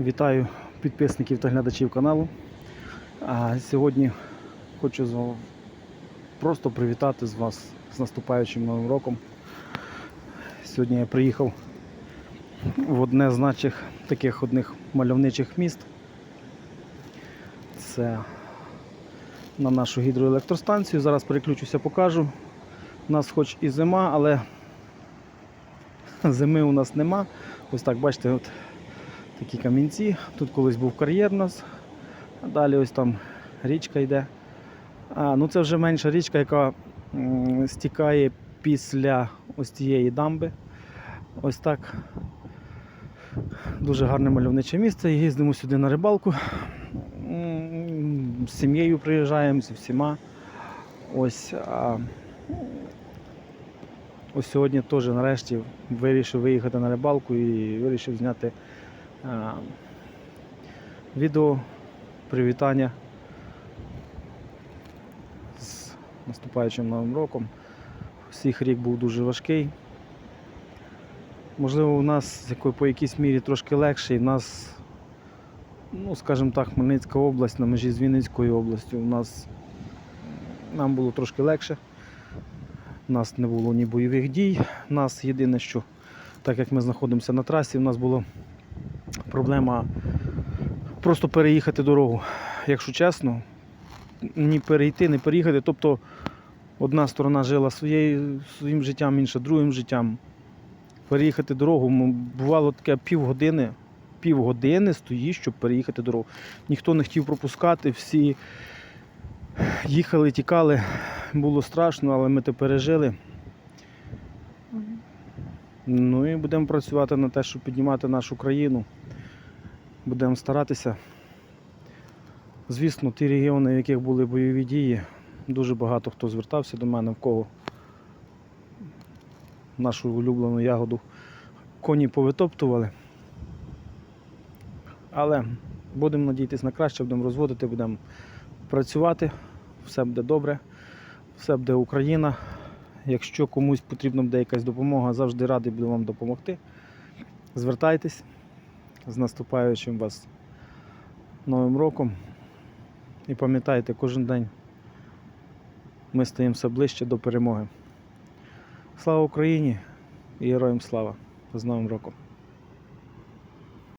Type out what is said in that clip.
Вітаю підписників та глядачів каналу. А сьогодні хочу просто привітати з вас з наступаючим новим роком. Сьогодні я приїхав в одне з наших таких одних мальовничих міст. Це на нашу гідроелектростанцію. Зараз переключуся, покажу. У нас хоч і зима, але зими у нас нема. Ось так, бачите, от такі камінці. Тут колись був кар'єр у нас, далі ось там річка йде. А, ну це вже менша річка, яка стікає після ось цієї дамби. Ось так. Дуже гарне мальовниче місце. Їздимо сюди на рибалку. З сім'єю приїжджаємо, зі всіма. Ось. А, ось сьогодні теж нарешті вирішив виїхати на рибалку і вирішив зняти відео привітання з наступаючим новим роком. Всіх рік був дуже важкий. Можливо, у нас по якійсь мірі трошки легший. У нас, ну, скажімо так, Хмельницька область на межі з Вінницькою областю. У нас нам було трошки легше. У нас не було ні бойових дій. У нас єдине, що так як ми знаходимося на трасі, у нас була проблема просто переїхати дорогу. Якщо чесно, ні перейти, не переїхати. Тобто одна сторона жила своєю, своїм життям, інша другим життям. Переїхати дорогу. Бувало таке півгодини, півгодини стоїть, щоб переїхати дорогу. Ніхто не хотів пропускати, всі їхали, тікали. Було страшно, але ми це пережили. Ну і будемо працювати на те, щоб піднімати нашу країну. Будемо старатися. Звісно, ті регіони, в яких були бойові дії, дуже багато хто звертався до мене, в кого нашу улюблену ягоду коні повитоптували. Але будемо надіятися на краще, будемо розводити, будемо працювати, все буде добре, все буде Україна. Якщо комусь потрібна буде якась допомога, завжди радий буду вам допомогти. Звертайтесь з наступаючим вас Новим роком. І пам'ятайте, кожен день ми стаємо все ближче до перемоги. Слава Україні і героям слава! З Новим роком!